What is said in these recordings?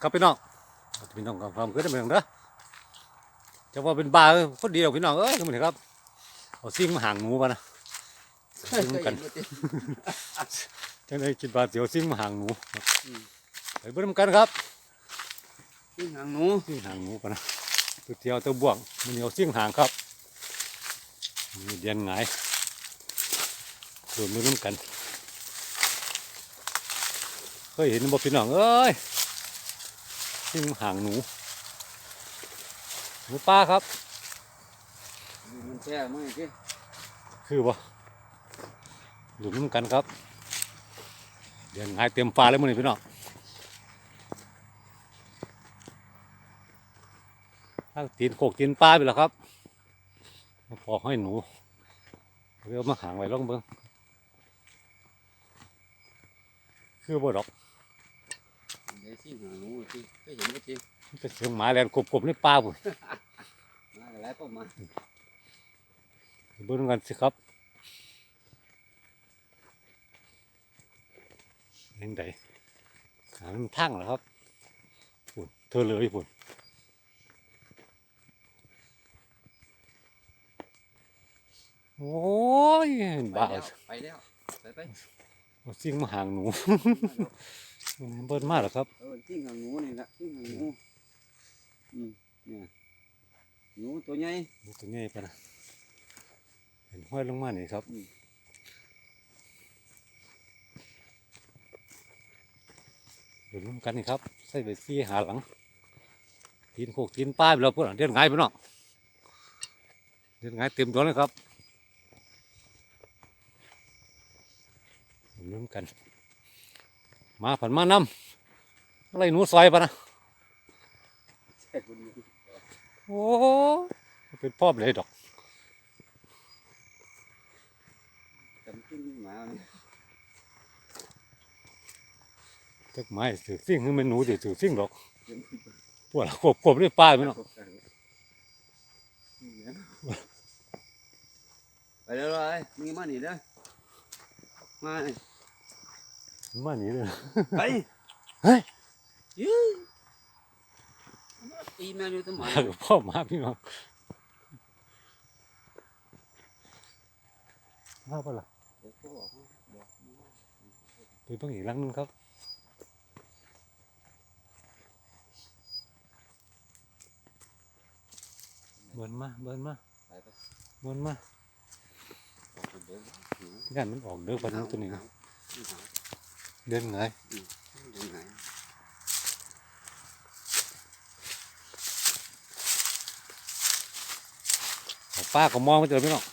ครับพี่น้องพี่น้องกับความเกิดได้เมืองเด้อจะว่าเป็นบาคนเดียวพี่น้องเอ้ยทำไมครับเอาซิ่งมาห่างหนูปะนะซิ่งกันจังได้คิดว่าเดี๋ยวซิ่งมาห่างหนูไปเบิ่งนำกันครับกินหางหนูซิ่งห่างหนูปะนะตัวเที่ยวตัวบ่วงมันเหนียวซิ่งห่างครับมีเดียนหงายโดนมือน้ำกันเคยเห็นบ่พี่น้องเอ้ย ซิ่งมาห่างหนู หนูป้าครับ มันแช่มั้งไอ้ที่คือบ่หลุมน้ำกันครับ เดี๋ยวหายเต็มฟ้าเลยมื้อนี้พี่น้องทั้งตีนโคกตีนปลาไปแล้วครับมาพอให้หนูเรียวมาหางไว้ล่องเบิ้งคือบ่ดอกเดี๋ยวสิหางหนูที่เคยเห็นก็จริงมันจะเสียงหมาแลนกบๆในป่าพุ่นมาหลายปอมาเบิ้งกันสิครับเห็นไดหามันทั้งเหรอครับพุ่นเธอเลยพุ่นโอ้ยไปบ้าแล้วไปแล้วไปไป เอาสิ่งมาห่างหนู เบิ้ลมากเหรอครับเออจิ้งหางหนูนี่ละจิ้งหางหนูอืมเนี่ยหนูตัวใหญ่หนูตัวใหญ่ปะนะเห็นห้อยลงมานี่ครับอืมเดี๋ยวร่วมกันนี่ครับใส่ใบซี่หาหลังตีนโคกตีนป้ายไปแล้วพวกหลังเดือนไงายไปเนาะเดือนไงายเต็มตัวเลยครับเดี๋ยวร่วมกัน มาผันมานำอะไรหนูซอยปะนะใช่คนนี้โอ้เป็นพ่อเลยดอกจักไม้ถือซิ่งคือมันหนูถือถือซิ่งดอกเดี๋ยวมันพวกเราควบควบด้วยป้ายไหมเนาะไปแล้วเลยมีมาหนีเด้อมา มาหนีเลยไปเฮ้ยยื้อตีแมวอยู่ต้นไม้มากับพ่อมาพี่น้องมาปะล่ะเดี๋ยวเขาบอกว่าบอกไปเพิ่งอีกหลังนึงครับเบิ้นมาเบิ้นมาไปไปเบิ้นมาบอกเดี๋ยวหนูงานมันออกเด้อปันตัวนี้นะหนาว เดินไงเดี๋ยวไหนเอาป้าก็มองไม่เจอพี่น้อง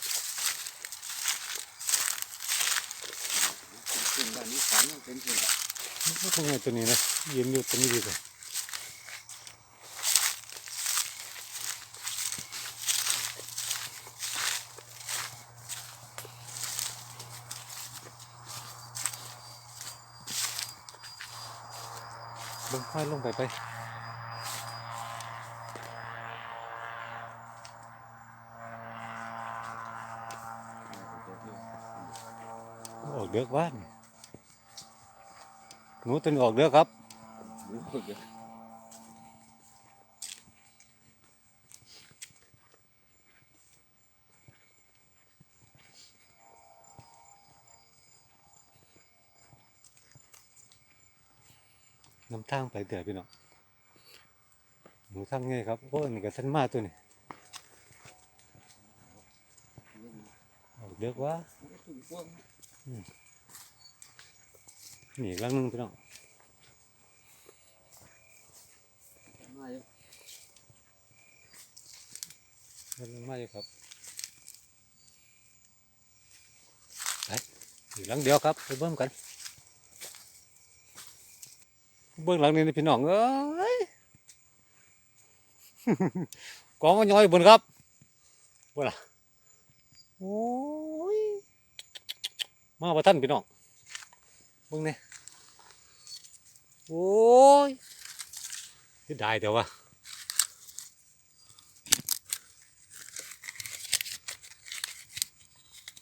เป็นบ้านนี้ฝันว่าเป็นเป็นไม่คงไงตัวนี้นะยืนอยู่ตัวนี้ดีกว่า ลงไปลงไปไปออกเดือกว่านหนูตัวนี้ออกเดือกครับ น้ำทางไปเดือพี่น้องหนูทางไงครับโอ้ยนี่ก็สั้นมากตัวนี้ออกเดือกว่านี่อีกหลังหนึงพี่น้องเดินมาอยู่ครับไปอยู่หลังเดียวครับไปเบิ่งกัน เบื้องหลังนี่นพี่น้องเอ้ยกองก็ย้อยบนครับบ่ล่ะโอ้ยมาประท่านพี่น้องเบิ่งนี่โอ้ยที่ได้แต่ว่า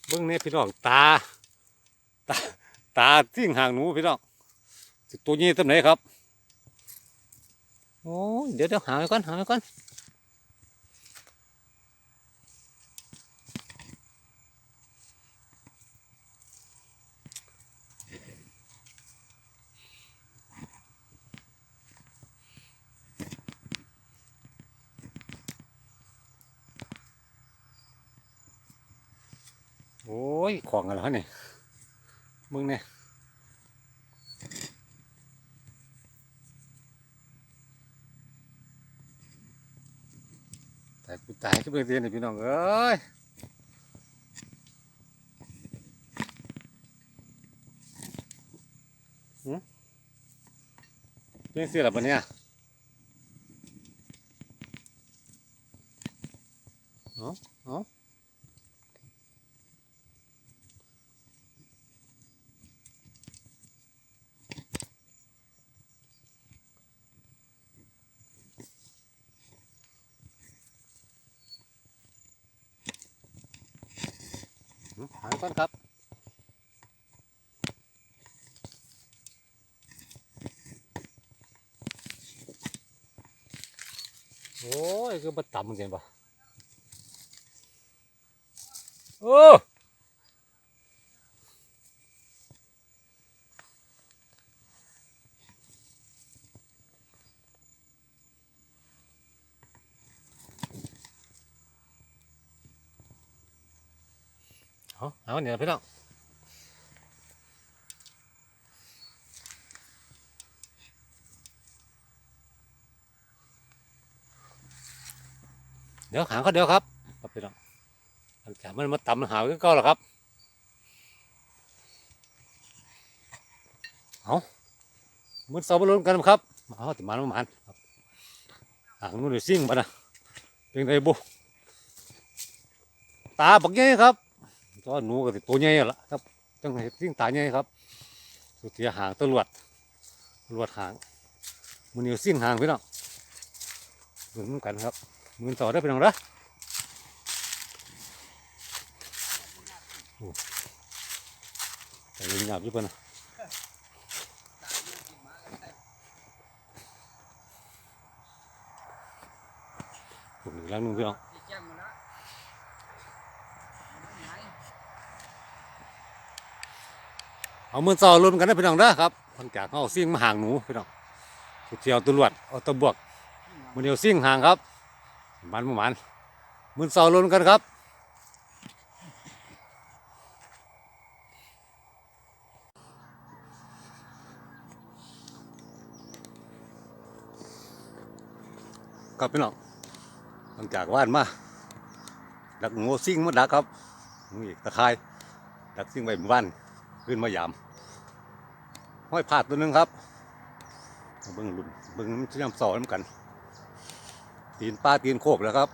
เบิ่งนี่พี่น้องตาตาตาสิ่งห่างหนูพี่น้อง ตัวนี้ตัวไหนครับ โอ้ยเดี๋ยวเดี๋ยวหาไว้ก่อนหาไว้ก่อนโอ้ย ของกันแล้วนี่มึงเนี่ย ตายกูตายก็เป็นเรียนนี่พี่น้องเอ้ยหืมเรื่องเสียหรอปะเนี่ยเอาเอา หืมหาก่อนครับโอ้ยคือบัต่ำเหมือนกันปะโอ้ เอาเอาเนี่ยพี่น้องเดี๋ยวหางเขาเดี๋ยวครับครับพี่น้องหลังจากมันมาต่ำหาก็หรอครับเอามือสอบบอลลูนกันครับเอาติมันมันครับหางนู้นเลยซิ่งปะนะเป็นไงบุตาบักใหญ่ครับ ตัวหนูก็สิตัวใหญ่ละครับจังไงซิ่งตาใหญ่ครับ สุดที่หางตำรวจตรวจหางมือเหนียวซิ่งหางพี่น้องเหมือนกันครับมือต่อได้พี่น้องเด้อโอ้แต่ยังหยาบอยู่เพิ่นนะผมอีกแล้วนึงพี่น้อง แจ้งมาแล้ว เอามือต่อรุ่นกันนะพี่น้องเด้อครับหลังจากเขาเอาซิ่งมาห่างหนูพี่น้องสุดเที่ยวตำรวจเอาตะบวกมือเหนียวซิ่งห่างครับมันมาณมือต่อรุ่นกันครับครับพี่น้องหลังจากว่านมาดักงูซิ่งมาดักครับนี่ตะไคร้ดักซิ่งไว้หมู่บ้านขึ้นมายาม ห้อยผาดตัวนึงครับเบิ้งลุ่นเบิ้งมันเชื่อมสอน้ำกัน ตีนป้าตีนโคกแล้วครับ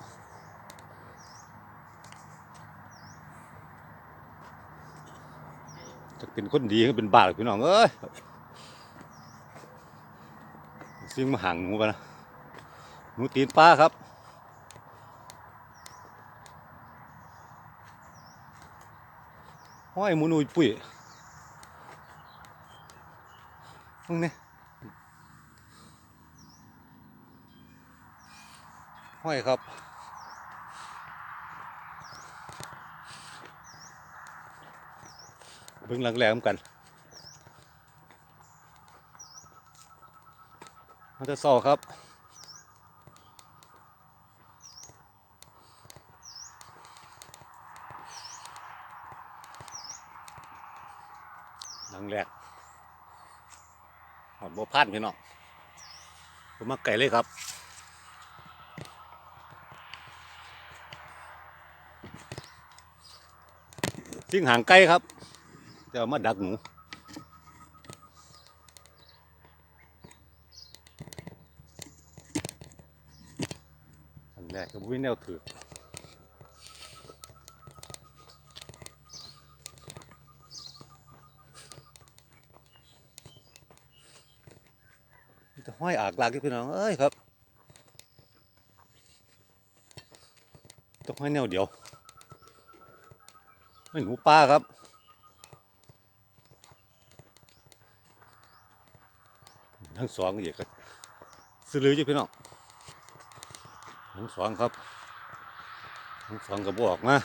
จะเป็นคนดีก็เป็นบาหรือพี่น้องเอ้ยซิ่งมาห่างหนูกันะหนูตีนปลาครับห้อยหมูนุยปุ๋ย มึงเนี่ยห้อยครับเบิ่งหลังแหลมกันมันจะสอครับ หลังแรก หอดพันพี่น้องผมมาไก่เลยครับซิ่งห่างไก่ครับจะเอามาดักหนูอันแรกก็วิ่งแนวถือ มีแต่ ห้อยอากลากที่พี่น้องเอ้ยครับต้องห้อยแนวเดียวไม่หนูปลาครับทั้งสองอีกก็ซื้อลืออยู่พี่น้องทั้งสองครับทั้งสองกระบอกมา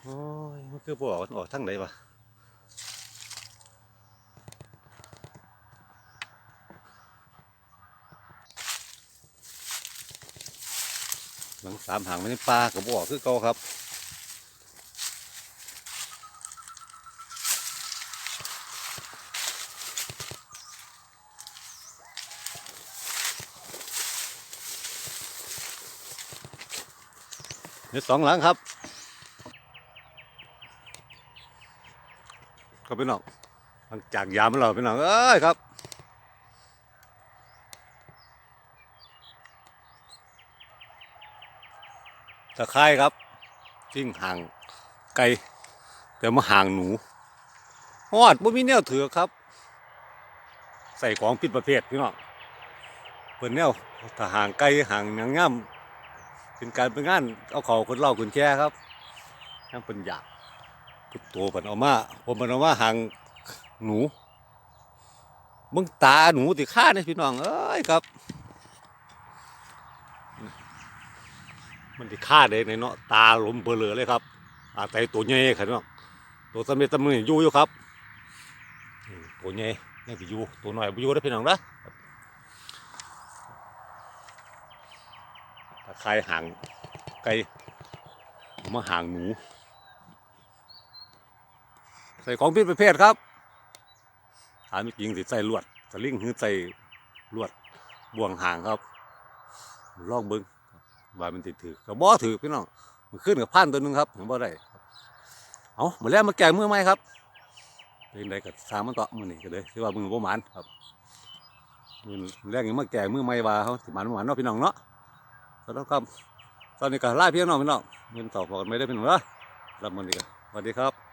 โอ้ยมันคือบอกออกทั้งไหนวะ หลังสามหางไม่ได้ปลากระบอคือเก่าครับนี่สองหลังครับก็พี่น้องหลังจากยามมันเราพี่น้องเอ้ยครับ ตะไคร้ครับทิ้งห่างไกล แต่มาห่างหนูฮอดบ่มีแนวถือครับ ใส่ของผิดประเภทพี่น้องเปิดแนวถ้าห่างไกลห่างหนังง่ำเป็นการเป็นงานเอาเขาคนเล่าคนแช่ครับยังเป็นอยากพุทโตมันเอามาผมมันเอามาห่างหนูมึงตาหนูติฆ่าเนี่ยพี่น้องเอ้ยครับ มันติฆ่าได้ในเนาะตาหลมเบลอเลยครับอาแต่ตัวใหญ่ครับพี่น้องตัวสมัยตมืออยู่อยู่ครับตัวใหญ่ยังสิอยู่ตัวหน้อยอยู่ได้อพี่น้องนะตะไคร้หางไก่มาห่างหนูใส่ของพิษประเภทครับถามจริงสิใส่ลวดสลิงหรือใส่ลวดบ่วงห่างครับลองเบิ้ง ว่ามันติดถือกับบ่ถือพี่น้องมันขึ้นกับพันตัวหนึงครับผมบ่ได้เอาหมดแล้วมาแก่มือไหมครับเป็นไรกับสามมันต่อมือนี่ก็เลยที่ว่ามือบ่หมานครับมือแรกยังมาแก่มือไม่ว่าเขาสิหมานบ่หมานเนาะพี่น้องเนาะขอโทษครับตอนนี้ก็ไล่พี่น้องพี่น้องมันต่อพอกันไม่ได้เป็นหรอรับมันดีกันสวัสดีครับ